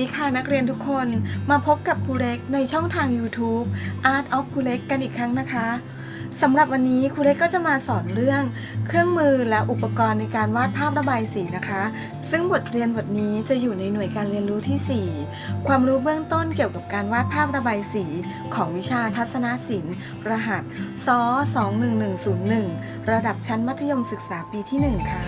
วัสดีค่ะนักเรียนทุกคนมาพบกับครูเล็กในช่องทาง YouTube Art of ครูเล็กกันอีกครั้งนะคะสำหรับวันนี้ครูเล็กก็จะมาสอนเรื่อง เครื่องมือและอุปกรณ์ในการวาดภาพระบายสีนะคะ ซึ่งบทเรียนบทนี้จะอยู่ในหน่วยการเรียนรู้ที่ 4 ความรู้เบื้องต้นเกี่ยวกับการวาดภาพระบายสี ของวิชาทัศนศิลป์ รหัสซ21101 ระดับชั้นมัธยมศึกษาปีที่ 1 ค่ะ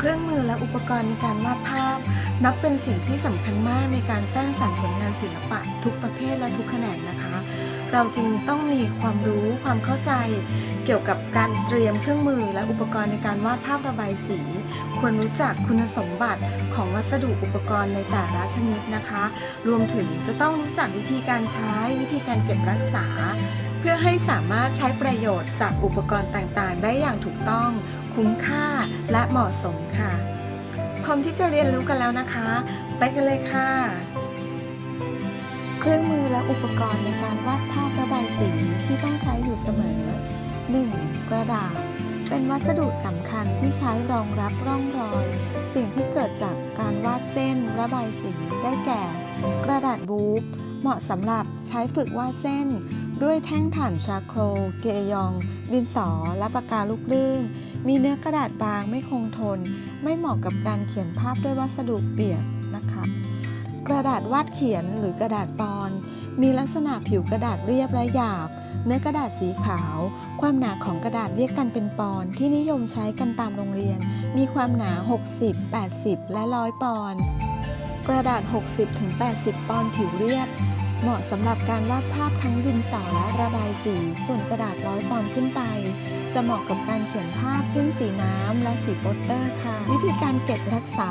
เครื่องมือและอุปกรณ์ในการวาด พนับเป็นสิ่งที่สำคัญมากในการสร้างสรรค์ผลงานศิลปะ ทุกประเภทและทุกแขนงนะคะ เราจึงต้องมีความรู้ความเข้าใจ เกี่ยวกับการเตรียมเครื่องมือและอุปกรณ์ในการวาดภาพระบายสี ควรรู้จักคุณสมบัติของวัสดุอุปกรณ์ในแต่ละชนิดนะคะ รวมถึงจะต้องรู้จักวิธีการใช้วิธีการเก็บรักษาเพื่อให้สามารถใช้ประโยชน์จากอุปกรณ์ต่างๆ ได้อย่างถูกต้อง คุ้มค่าและเหมาะสมค่ะ พร้อมที่จะเรียนรู้กันแล้วนะคะ ไปกันเลยค่ะ เครื่องมือและอุปกรณ์ในการวาดภาพระบายสีที่ต้องใช้อยู่เสมอ 1. กระดาษ เป็นวัสดุสำคัญที่ใช้รองรับร่องรอย สิ่งที่เกิดจากการวาดเส้นระบายสีได้แก่ กระดาษบูฟเหมาะสำหรับใช้ฝึกวาดเส้น ด้วยแท่งถ่านชาโคร เกยอง ดินสอ และปากกาลูกลื่น มีเนื้อกระดาษบางไม่คงทน ไม่เหมาะกับการเขียนภาพด้วยวัสดุเปียกนะคะ กระดาษวาดเขียนหรือกระดาษปอน มีลักษณะผิวกระดาษเรียบและหยาบ เนื้อกระดาษสีขาว ความหนาของกระดาษเรียกกันเป็นปอนที่นิยมใช้กันตามโรงเรียน มีความหนา 60 80 และ 100 ปอนกระดาษ 60-80 ปอนผิวเรียบ เหมาะสำหรับการวาดภาพทั้งดินสอและระบายสี ส่วนกระดาษร้อยปอนด์ขึ้นไป จะเหมาะกับการเขียนภาพเช่นสีน้ำและสีโปสเตอร์ค่ะ วิธีการเก็บรักษา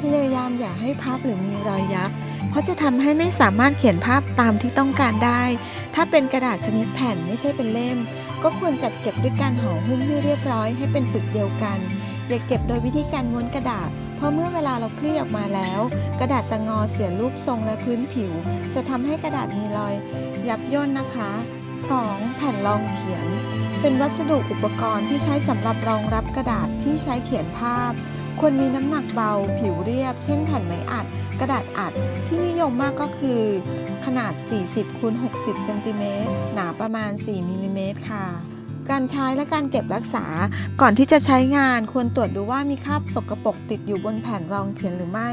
พยายามอย่าให้ภาพหรือมีรอยยับ เพราะจะทำให้ไม่สามารถเขียนภาพตามที่ต้องการได้ ถ้าเป็นกระดาษชนิดแผ่นไม่ใช่เป็นเล่ม ก็ควรจัดเก็บด้วยการห่อหุ้มให้เรียบร้อยให้เป็นปึกเดียวกัน อย่าเก็บโดยวิธีการม้วนกระดาษ เพราะเมื่อเวลาเราคลี่ออกมาแล้ว กระดาษจะงอเสียรูปทรงและพื้นผิว จะทำให้กระดาษมีรอย ยับย่นนะคะ 2. แผ่นรองเขียน เป็นวัสดุอุปกรณ์ที่ใช้สำหรับรองรับกระดาษที่ใช้เขียนภาพ ควรมีน้ำหนักเบา ผิวเรียบ เช่นแผ่นไม้อัด กระดาษอัดที่นิยมมากก็คือ ขนาด 40คูณ60เซนติเมตรหนาประมาณ 4มิลลิเมตรค่ะ การใช้และการเก็บรักษา ก่อนที่จะใช้งานควรตรวจดูว่ามีคราบสกปรกติดอยู่บนแผ่นรองเขียนหรือไม่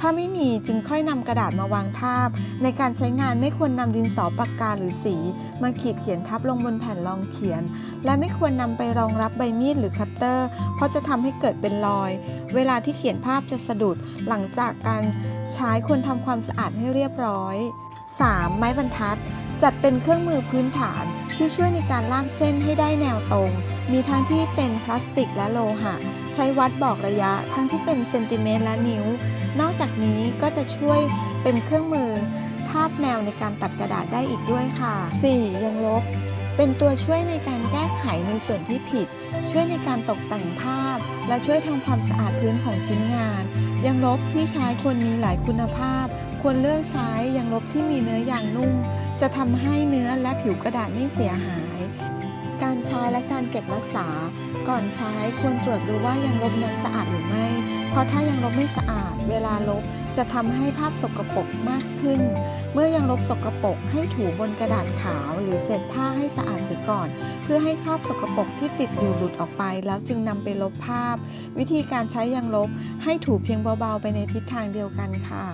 ถ้าไม่มีจึงค่อยนำกระดาษมาวางทาบ ในการใช้งานไม่ควรนำดินสอปากกาหรือสี มาขีดเขียนทับลงบนแผ่นรองเขียน และไม่ควรนำไปรองรับใบมีดหรือคัตเตอร์ เพราะจะทำให้เกิดเป็นรอย เวลาที่เขียนภาพจะสะดุดหลังจากการใช้ควรทำความสะอาดให้เรียบร้อย 3. ไม้บรรทัด จัดเป็นเครื่องมือพื้นฐาน ที่ช่วยในการลากเส้นให้ได้แนวตรง มีทั้งที่เป็นพลาสติกและโลหะ ใช้วัดบอกระยะทั้งที่เป็นเซนติเมตรและนิ้ว นอกจากนี้ก็จะช่วยเป็นเครื่องมือทาบแนวในการตัดกระดาษได้อีกด้วยค่ะ 4. ยังลบ เป็นตัวช่วยในการแก้ไขในส่วนที่ผิด ช่วยในการตกแต่งภาพ และช่วยทำความสะอาดพื้นของชิ้นงาน ยังลบที่ใช้ควรมีหลายคุณภาพ ควรเลือกใช้ยังลบที่มีเนื้อยางนุ่ม จะทำให้เนื้อและผิวกระดาษไม่เสียหาย การใช้และการเก็บรักษา ก่อนใช้ควรตรวจดูว่ายังลบนั้นสะอาดหรือไม่ เพราะถ้ายังลบไม่สะอาด เวลาลบจะทำให้ภาพสกปรกมากขึ้น เมื่อยังลบสกปรกให้ถูบนกระดาษขาวหรือเศษผ้าให้สะอาดเสียก่อน เพื่อให้คราบสกปรกที่ติดอยู่หลุดออกไป แล้วจึงนำไปลบภาพ วิธีการใช้ยังลบให้ถูเพียงเบาๆ ไปในทิศทางเดียวกันค่ะ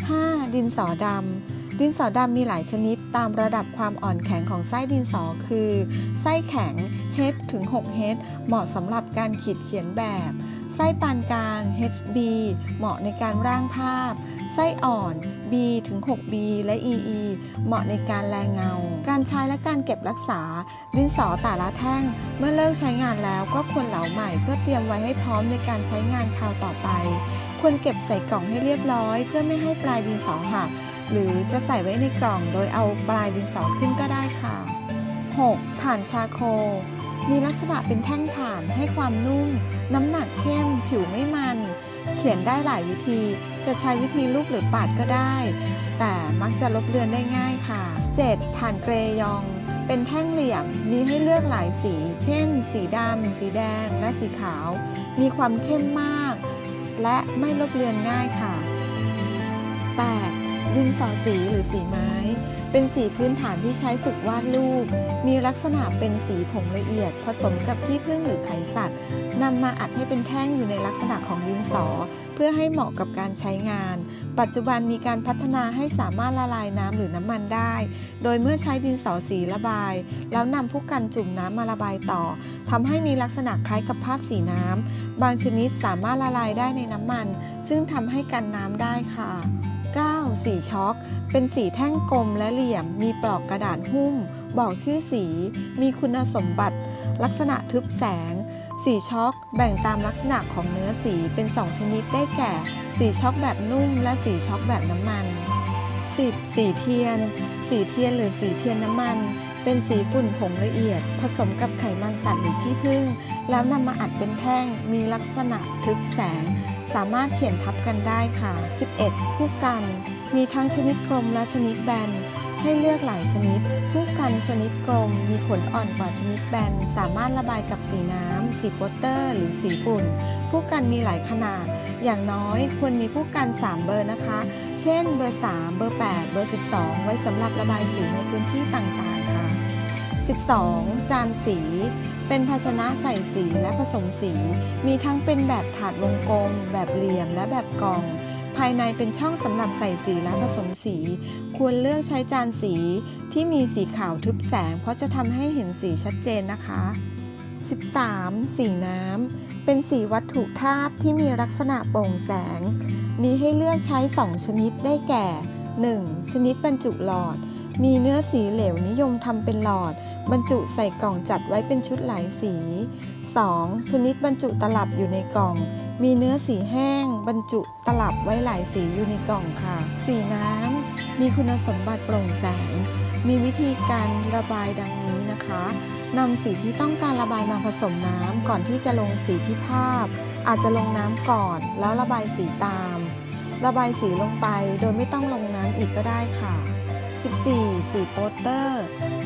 5. ดินสอดำ ดินสอดำมีหลายชนิดตามระดับความอ่อนแข็งของไส้ดินสอคือ ไส้แข็ง H ถึง6 H เหมาะสำหรับการขีดเขียนแบบ ไส้ปานกลาง HB เหมาะในการร่างภาพ ไส้อ่อน B ถึง 6B และ EE เหมาะในการแลเงา การใช้และการเก็บรักษา ดินสอแต่ละแท่ง เมื่อเลิกใช้งานแล้วก็ควรเหลาใหม่เพื่อเตรียมไว้ให้พร้อมในการใช้งานคราวต่อไป ควรเก็บใส่กล่องให้เรียบร้อย เพื่อไม่ให้ปลายดินสอหัก หรือจะใส่ไว้ในกล่องโดยเอาปลายดินสอขึ้นก็ได้ค่ะ 6. ถ่านชาโค มีลักษณะเป็นแท่งถ่านให้ความนุ่ม น้ำหนักเข้ม ผิวไม่มัน เขียนได้หลายวิธี จะใช้วิธีลูกหรือปาดก็ได้ แต่มักจะลบเลือนได้ง่ายค่ะ 7. ถ่านเกรยอง เป็นแท่งเหลี่ยม มีให้เลือกหลายสี เช่น สีดำ สีแดง และสีขาว มีความเข้มมาก และไม่ลบเลือนง่ายค่ะ 8. ดินสอสีหรือสีไม้ เป็นสีพื้นฐานที่ใช้ฝึกวาดรูป มีลักษณะเป็นสีผงละเอียด ผสมกับขี้ผึ้งหรือไขสัตว์นำมาอัดให้เป็นแท่งอยู่ในลักษณะของดินสอ เพื่อให้เหมาะกับการใช้งาน ปัจจุบันมีการพัฒนาให้สามารถละลายน้ำหรือน้ำมันได้ โดยเมื่อใช้ดินสอสีระบาย แล้วนำผู้กันจุ่มน้ำมาระบายต่อทำให้มีลักษณะคล้ายกับภาพสีน้ำบางชนิดสามารถละลายได้ในน้ำมัน ซึ่งทำให้กันน้ำได้ค่ะ 9. สีช็อก เป็นสีแท่งกลมและเหลี่ยม มีปลอกกระดาษหุ้ม บอกชื่อสี มีคุณสมบัติ ลักษณะทึบแสง สีช็อก แบ่งตามลักษณะของเนื้อสีเป็น 2 ชนิดได้แก่ สีช็อกแบบนุ่ม และสีช็อกแบบน้ำมัน 10. สีเทียน สีเทียนหรือสีเทียนน้ำมัน เป็นสีฝุ่นผงละเอียด ผสมกับไขมันสัตว์หรือขี้ผึ้งแล้วนำมาอัดเป็นแท่ง มีลักษณะทึบแสง สามารถเขียนทับกันได้ค่ะ 11. ผู้กัน มีทั้งชนิดกลมและชนิดแบน ให้เลือกหลายชนิด ผู้กันชนิดกลม มีขนอ่อนกว่าชนิดแบน สามารถระบายกับสีน้ำ สีโปสเตอร์ หรือสีฝุ่น ผู้กันมีหลายขนาด อย่างน้อยควรมีผู้กัน 3 เบอร์นะคะ เช่น เบอร์ 3 เบอร์ 8 เบอร์ 12 ไว้สำหรับระบายสีในพื้นที่ต่างๆค่ะ 12. จานสี เป็นภาชนะใส่สีและผสมสี มีทั้งเป็นแบบถาดวงกลม แบบเหลี่ยมและแบบกล่อง ภายในเป็นช่องสำหรับใส่สีและผสมสี ควรเลือกใช้จานสีที่มีสีขาวทึบแสง เพราะจะทำให้เห็นสีชัดเจนนะคะ 13. สีน้ำ เป็นสีวัตถุธาตุที่มีลักษณะโปร่งแสง มีให้เลือกใช้ 2 ชนิดได้แก่ 1. ชนิดบรรจุหลอด มีเนื้อสีเหลวนิยมทำเป็นหลอด บรรจุใส่กล่องจัดไว้เป็นชุดหลายสี 2. ชนิดบรรจุตลับอยู่ในกล่อง มีเนื้อสีแห้ง บรรจุตลับไว้หลายสีอยู่ในกล่องค่ะ สีน้ำมีคุณสมบัติโปร่งแสง มีวิธีการระบายดังนี้นะคะนำสีที่ต้องการระบายมาผสมน้ำก่อนที่จะลงสีที่ภาพ อาจจะลงน้ำก่อนแล้วระบายสีตาม ระบายสีลงไปโดยไม่ต้องลงน้ำอีกก็ได้ค่ะ 14. สีโปสเตอร์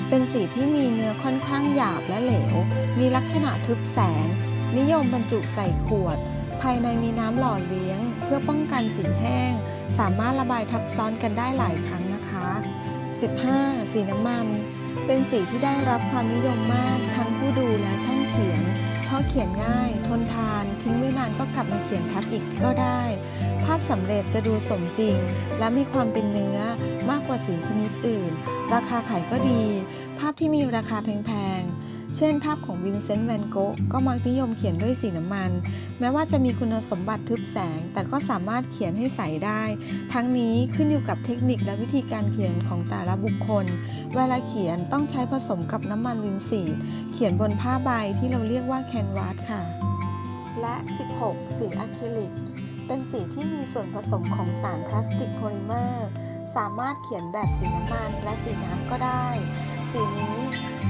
เป็นสีที่มีเนื้อค่อนข้างหยาบและเหลว มีลักษณะทึบแสง นิยมบรรจุใส่ขวด ภายในมีน้ำหล่อเลี้ยง เพื่อป้องกันสีแห้ง สามารถระบายทับซ้อนกันได้หลายครั้งนะคะ 15. สีน้ำมัน เป็นสีที่ได้รับความนิยมมากทั้งผู้ดูและช่างเขียน เพราะเขียนง่าย ทนทาน ทิ้งไม่นานก็กลับมาเขียนทับอีกก็ได้ สำเร็จจะดูสมจริง และมีความเป็นเนื้อมากกว่าสีชนิดอื่น ราคาขายก็ดี ภาพที่มีราคาแพงๆ เช่นภาพของวินเซนต์แวนโกะก็มักนิยมเขียนด้วยสีน้ำมัน แม้ว่าจะมีคุณสมบัติทึบแสง แต่ก็สามารถเขียนให้ใสได้ ทั้งนี้ขึ้นอยู่กับเทคนิคและวิธีการเขียนของแต่ละบุคคล เวลาเขียนต้องใช้ผสมกับน้ำมันลินซีเขียนบนผ้าใบที่เราเรียกว่าแคนวาสค่ะ และ 16 สีอะคริลิก เป็นสีที่มีส่วนผสมของสารพลาสติกโพลิเมอร์ สามารถเขียนแบบสีน้ำมันและสีน้ำก็ได้ สีนี้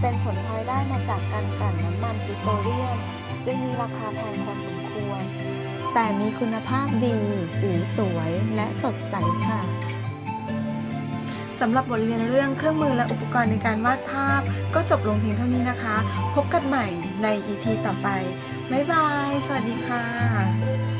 เป็นผลพลอยได้มาจากการกลั่นน้ำมันปิโตรเลียม จึงมีราคาแพงพอสมควร แต่มีคุณภาพดี สีสวยและสดใสค่ะสำหรับบทเรียนเรื่องเครื่องมือและอุปกรณ์ในการวาดภาพ ก็จบลงเพียงเท่านี้นะคะ พบกันใหม่ใน EP ต่อไป บ๊ายบาย สวัสดีค่ะ